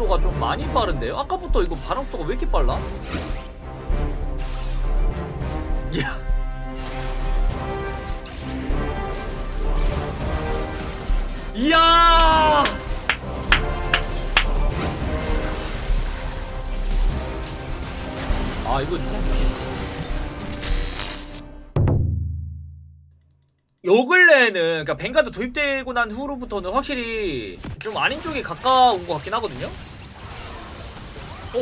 속도가 좀 많이 빠른데요? 아까부터 이거 반응 속도가 왜 이렇게 빨라? 이야. 이야! 아, 이거 요 근래에는 그러니까 뱅가드 도입되고 난 후로부터는 확실히 좀 아닌 쪽에 가까운 것 같긴 하거든요. 어?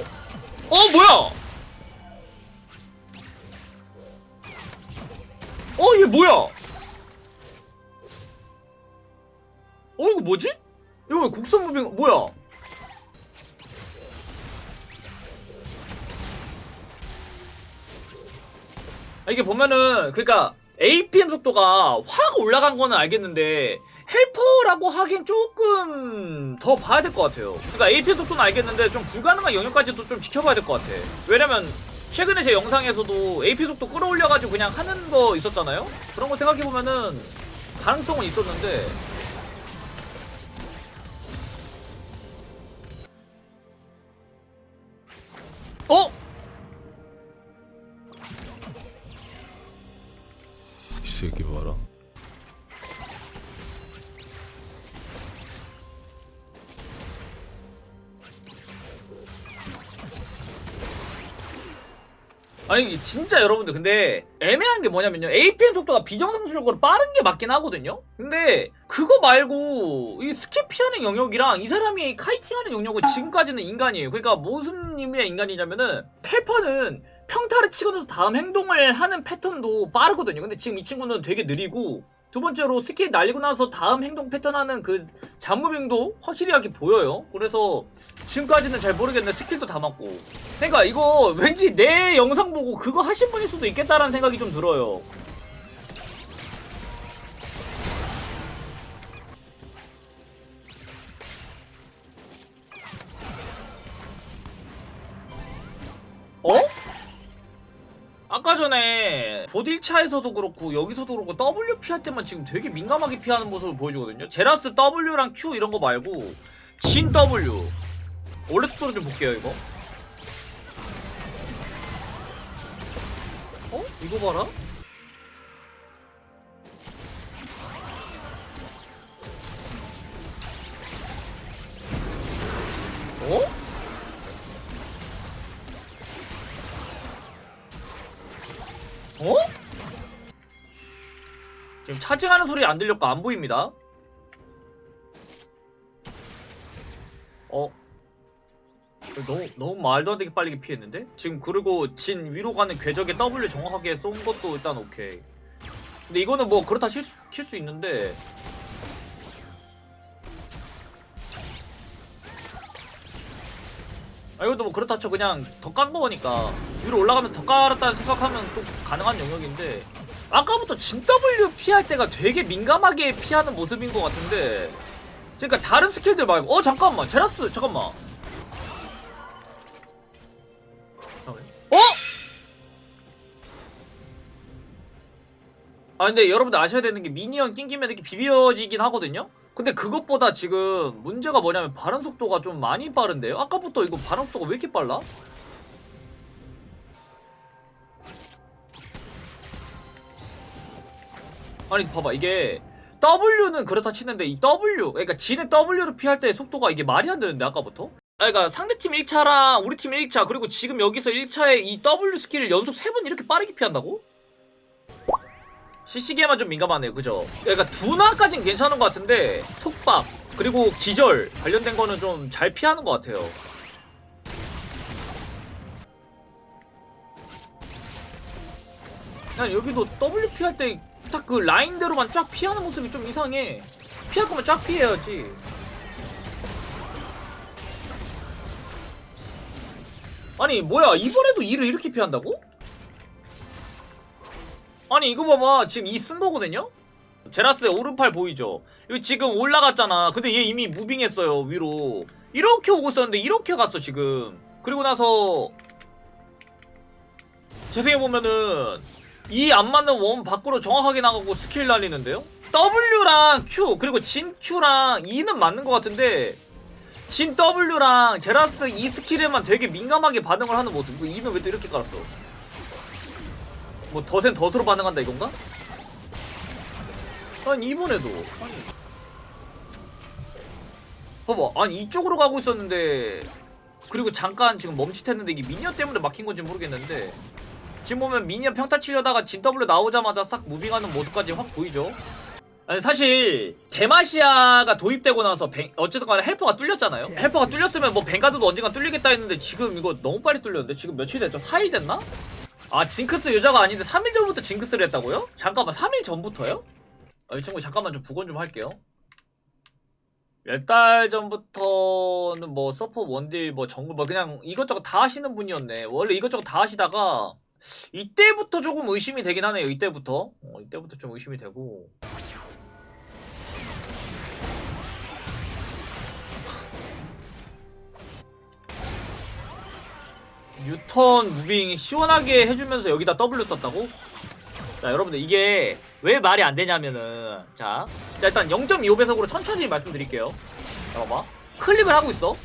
어 뭐야? 어 이게 뭐야? 어 이거 뭐지? 이거 왜 국산 무빙 뭐야? 아, 이게 보면은 그러니까 APM 속도가 확 올라간 거는 알겠는데 헬퍼라고 하긴 조금 더 봐야 될 것 같아요. 그러니까 APM 속도는 알겠는데 좀 불가능한 영역까지도 좀 지켜봐야 될 것 같아. 왜냐면 최근에 제 영상에서도 AP 속도 끌어올려가지고 그냥 하는 거 있었잖아요. 그런 거 생각해 보면은 가능성은 있었는데 어? 아니 진짜 여러분들 근데 애매한 게 뭐냐면요. APM 속도가 비정상적으로 빠른 게 맞긴 하거든요. 근데 그거 말고 이 스킵 피하는 영역이랑 이 사람이 카이팅하는 영역은 지금까지는 인간이에요. 그러니까 무슨 의미의 인간이냐면은 헬퍼는 평타를 치고 나서 다음 행동을 하는 패턴도 빠르거든요. 근데 지금 이 친구는 되게 느리고 두 번째로 스킬 날리고 나서 다음 행동 패턴 하는 그 잡무빙도 확실하게 보여요 그래서 지금까지는 잘 모르겠는데 스킬도 다 맞고 그러니까 이거 왠지 내 영상 보고 그거 하신 분일 수도 있겠다라는 생각이 좀 들어요. 어? 아까 전에 보딜차에서도 그렇고 여기서도 그렇고 W 피할 때만 지금 되게 민감하게 피하는 모습을 보여주거든요. 제라스 W랑 Q 이런 거 말고 진 W 원래 속도로 좀 볼게요 이거. 어? 이거 봐라. 차징하는 소리 안 들렸고 안 보입니다. 어? 너무 너무 말도 안 되게 빨리 피했는데? 지금 그리고 진 위로 가는 궤적에 W 정확하게 쏜 것도 일단 오케이. 근데 이거는 뭐 그렇다 칠 수 있는데 아 이것도 뭐 그렇다 쳐 그냥 더 깐 거니까 위로 올라가면 더 깔았다는 생각하면 또 가능한 영역인데 아까부터 진 W 피할 때가 되게 민감하게 피하는 모습인 것 같은데 그러니까 다른 스킬들 말고 어 잠깐만 제라스 잠깐만 어? 아 근데 여러분들 아셔야 되는 게 미니언 낑기면 이렇게 비벼지긴 하거든요? 근데 그것보다 지금 문제가 뭐냐면 발언 속도가 좀 많이 빠른데요? 아까부터 이거 발언 속도가 왜 이렇게 빨라? 아니 봐봐 이게 W는 그렇다 치는데 이 W 그러니까 G는 W를 피할 때 속도가 이게 말이 안 되는데 아까부터? 아 그러니까 상대팀 1차랑 우리 팀 1차 그리고 지금 여기서 1차에 이 W 스킬을 연속 3번 이렇게 빠르게 피한다고? CC기에만 좀 민감하네요 그죠? 그러니까 두나까진 괜찮은 것 같은데 톡박 그리고 기절 관련된 거는 좀 잘 피하는 것 같아요 그냥 여기도 W 피할 때 딱 그 라인대로만 쫙 피하는 모습이 좀 이상해 피할 거면 쫙 피해야지 아니 뭐야 이번에도 이를 이렇게 피한다고? 아니 이거 봐봐 지금 이 쓴 거거든요? 제라스의 오른팔 보이죠? 이거 지금 올라갔잖아 근데 얘 이미 무빙했어요 위로 이렇게 오고 있었는데 이렇게 갔어 지금 그리고 나서 재생해보면은 이 안 맞는 원 밖으로 정확하게 나가고 스킬 날리는데요? W랑 Q 그리고 진 Q랑 E는 맞는 것 같은데 진 W랑 제라스 이 스킬에만 되게 민감하게 반응을 하는 모습 이거 이는 왜 또 이렇게 깔았어 뭐 더센 덫으로 반응한다 이건가? 아니 이번에도 아니 봐봐 아니 이쪽으로 가고 있었는데 그리고 잠깐 지금 멈칫했는데 이게 미니언 때문에 막힌 건지 모르겠는데 지금 보면 미니언 평타 치려다가 진 W 나오자마자 싹 무빙하는 모습까지 확 보이죠 아니 사실 데마시아가 도입되고 나서 뱅- 어쨌든 간에 헬퍼가 뚫렸잖아요 헬퍼가 뚫렸으면 뭐 뱅가드도 언젠가 뚫리겠다 했는데 지금 이거 너무 빨리 뚫렸는데 지금 며칠 됐죠? 4일 됐나? 아 징크스 유저가 아닌데 3일 전부터 징크스를 했다고요? 잠깐만 3일 전부터요? 아, 이 친구 잠깐만 좀 복원 좀 할게요 몇 달 전부터는 뭐 서포 원딜 뭐 정글 뭐 그냥 이것저것 다 하시는 분이었네 원래 이것저것 다 하시다가 이때부터 조금 의심이 되긴 하네요 이때부터. 어, 이때부터 좀 의심이 되고. 유턴 무빙 시원하게 해주면서 여기다 W 썼다고? 자 여러분들 이게 왜 말이 안 되냐면은 자, 자 일단 0.25배속으로 천천히 말씀드릴게요. 잠깐만. 클릭을 하고 있어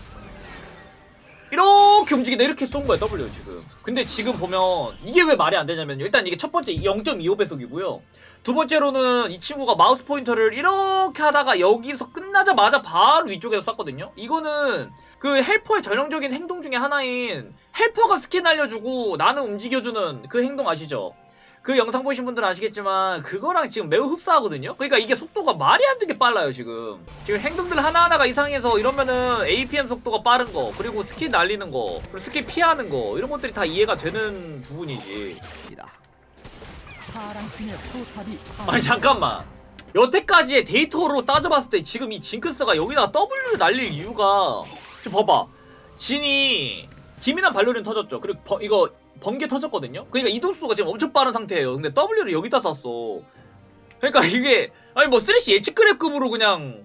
이렇게 움직이다. 이렇게 쏜 거야 W 지금. 근데 지금 보면 이게 왜 말이 안 되냐면요. 일단 이게 첫 번째 0.25배속이고요. 두 번째로는 이 친구가 마우스 포인터를 이렇게 하다가 여기서 끝나자마자 바로 위쪽에서 쐈거든요. 이거는 그 헬퍼의 전형적인 행동 중에 하나인 헬퍼가 스킨 알려주고 나는 움직여주는 그 행동 아시죠? 그 영상 보신 분들은 아시겠지만 그거랑 지금 매우 흡사하거든요. 그러니까 이게 속도가 말이 안 되게 빨라요 지금. 지금 행동들 하나하나가 이상해서 이러면은 APM 속도가 빠른 거 그리고 스킨 날리는 거 그리고 스킨 피하는 거 이런 것들이 다 이해가 되는 부분이지. 아니 잠깐만. 여태까지의 데이터로 따져봤을 때 지금 이 징크스가 여기다가 W 날릴 이유가 좀 봐봐. 진이 기민한 발로린 터졌죠. 그리고 버- 이거 번개 터졌거든요. 그러니까 이동수가 지금 엄청 빠른 상태예요. 근데 W를 여기다 쐈어. 그러니까 이게 아니 뭐 쓰레쉬 예측 그랩급으로 그냥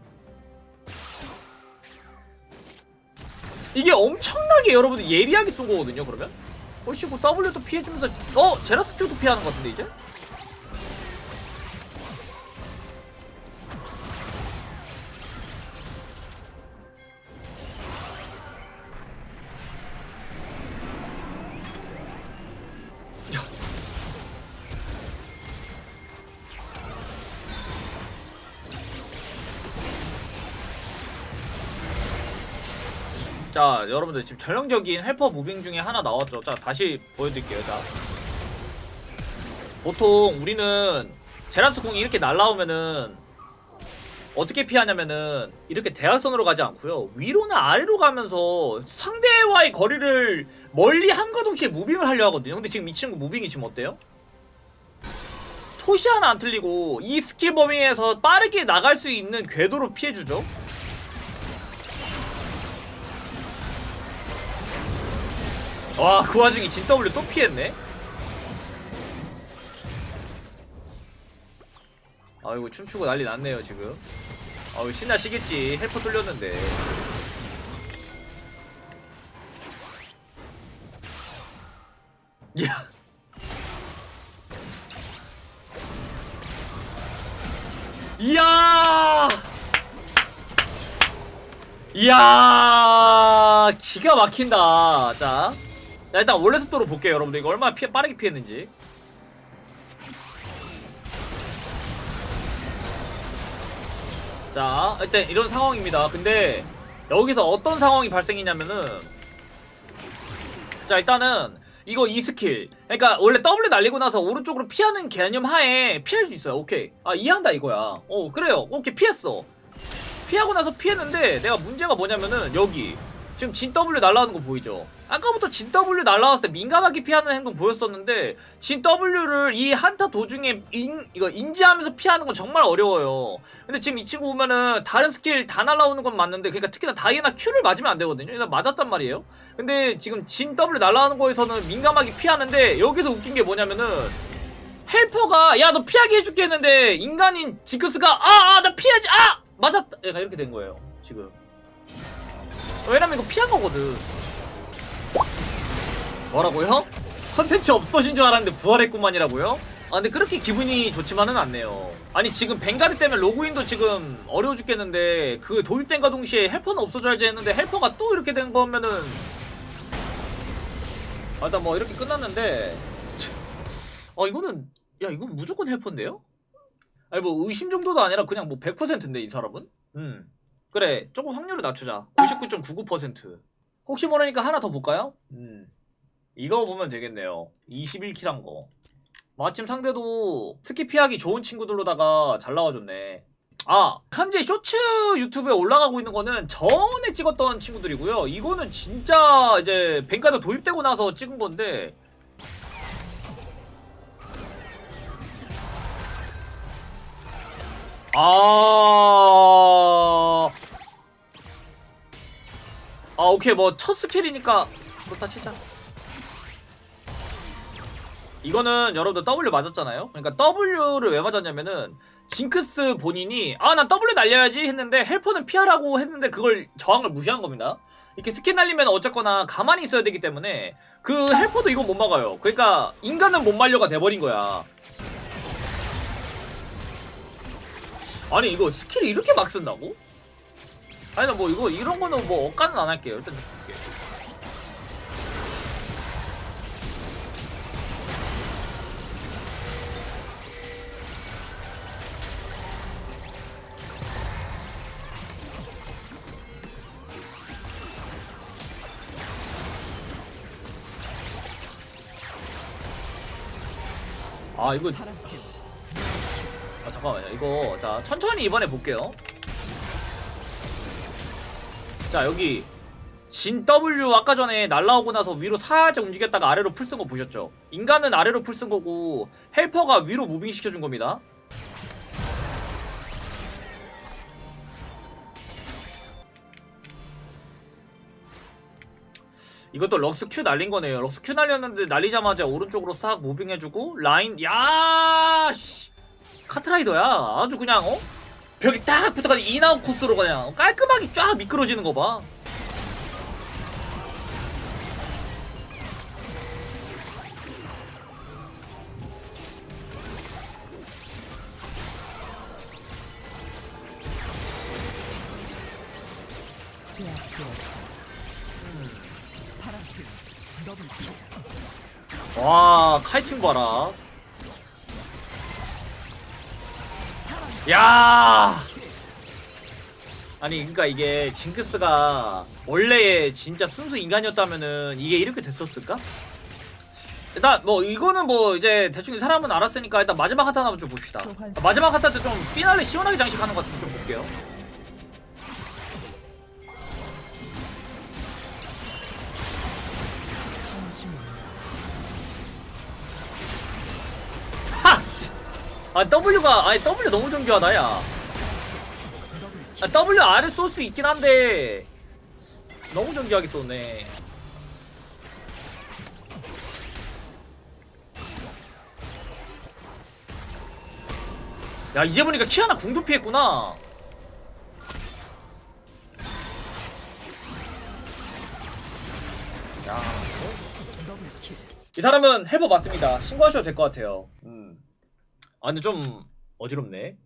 이게 엄청나게 여러분들 예리하게 쏜 거거든요. 그러면 어씨 뭐 W도 피해주면서 어 제라스 Q도 피하는 것 같은데 이제? 자 여러분들 지금 전형적인 헬퍼 무빙 중에 하나 나왔죠. 자 다시 보여드릴게요. 자. 보통 우리는 제라스 궁이 이렇게 날라오면은 어떻게 피하냐면은 이렇게 대각선으로 가지 않고요. 위로나 아래로 가면서 상대와의 거리를 멀리 함과 동시에 무빙을 하려 하거든요. 근데 지금 이 친구 무빙이 지금 어때요? 토시 하나 안 틀리고 이 스킬 범위에서 빠르게 나갈 수 있는 궤도로 피해주죠 와, 그 와중에 진 W 또 피했네. 아이고 춤추고 난리 났네요 지금. 아유 신나시겠지. 헬퍼 뚫렸는데. 야. 이야. 이야 기가 막힌다 자, 자 일단 원래 속도로 볼게요 여러분들. 이거 얼마나 피해, 빠르게 피했는지. 자 일단 이런 상황입니다. 근데 여기서 어떤 상황이 발생이냐면은 자 일단은 이거 이 스킬. 그러니까 원래 W 날리고 나서 오른쪽으로 피하는 개념 하에 피할 수 있어요. 오케이. 아 이해한다 이거야. 어 그래요. 오케이 피했어. 피하고 나서 피했는데 내가 문제가 뭐냐면은 여기 지금 진 W 날라오는 거 보이죠? 아까부터 진 W 날라왔을 때 민감하게 피하는 행동 보였었는데 진 W를 이 한타 도중에 인, 이거 인지하면서 피하는 건 정말 어려워요. 근데 지금 이 친구 보면은 다른 스킬 다 날라오는 건 맞는데 그러니까 특히나 다이애나 Q를 맞으면 안 되거든요. 일단 맞았단 말이에요. 근데 지금 진 W 날라오는 거에서는 민감하게 피하는데 여기서 웃긴 게 뭐냐면은 헬퍼가 야 너 피하게 해줄게 했는데 인간인 지크스가 아 아 나 피하지 아 맞았다 얘가 이렇게 된 거예요 지금 왜냐면 이거 피한 거거든 뭐라고요? 컨텐츠 없어진 줄 알았는데 부활했구만이라고요? 아 근데 그렇게 기분이 좋지만은 않네요 아니 지금 벵가드 때문에 로그인도 지금 어려워 죽겠는데 그 도입된과 동시에 헬퍼는 없어져야지 했는데 헬퍼가 또 이렇게 된 거면은 아 일단 뭐 이렇게 끝났는데 어 이거는 야 이건 무조건 헬퍼인데요? 아니 뭐 의심 정도도 아니라 그냥 뭐 100%인데 이 사람은? 음 그래 조금 확률을 낮추자. 99.99% 혹시 모르니까 하나 더 볼까요? 음 이거 보면 되겠네요. 21킬 한거. 마침 상대도 스킵 피하기 좋은 친구들로다가 잘 나와줬네. 아 현재 쇼츠 유튜브에 올라가고 있는 거는 전에 찍었던 친구들이고요. 이거는 진짜 이제 뱅가드 도입되고 나서 찍은 건데. 아. 아, 오케이. 뭐, 첫 스킬이니까, 그렇다 치자. 이거는 여러분들 W 맞았잖아요? 그러니까 W를 왜 맞았냐면은, 징크스 본인이, 아, 난 W 날려야지 했는데, 헬퍼는 피하라고 했는데, 그걸 저항을 무시한 겁니다. 이렇게 스킬 날리면 어쨌거나 가만히 있어야 되기 때문에, 그 헬퍼도 이거 못 막아요. 그러니까, 인간은 못 말려가 돼버린 거야. 아니 이거 스킬이 이렇게 막 쓴다고? 아니 나뭐 이거 이런 거는 뭐 억까는 안 할게요. 일단 볼게. 아 이거 아 잠깐만요. 이거 자 천천히 이번에 볼게요 자 여기 진 W 아까 전에 날라오고 나서 위로 살짝 움직였다가 아래로 풀 쓴 거 보셨죠 인간은 아래로 풀 쓴 거고 헬퍼가 위로 무빙 시켜준 겁니다 이것도 럭스 Q 날린 거네요. 럭스 Q 날렸는데 날리자마자 오른쪽으로 싹 무빙해주고 라인 야 씨. 카트라이더야 아주 그냥 어 벽이 딱 붙어가지고 인아웃 코스로 그냥 깔끔하게 쫙 미끄러지는 거 봐. 와 카이팅 봐라. 야. 아니 그러니까 이게 징크스가 원래 진짜 순수 인간이었다면은 이게 이렇게 됐었을까? 일단 뭐 이거는 뭐 이제 대충 이 사람은 알았으니까 일단 마지막 하타 한번 좀 봅시다. 마지막 하타 때 좀 피날레 시원하게 장식하는 것 같은 좀 볼게요. 아 W가 아니 W 너무 정교하다 야. 아, W R을 쏠 수 있긴 한데 너무 정교하게 쏘네. 야 이제 보니까 키아나 궁도 피했구나. 야. 이 사람은 해버 맞습니다. 신고하셔도 될 것 같아요. 음. 아 근데 좀 어지럽네.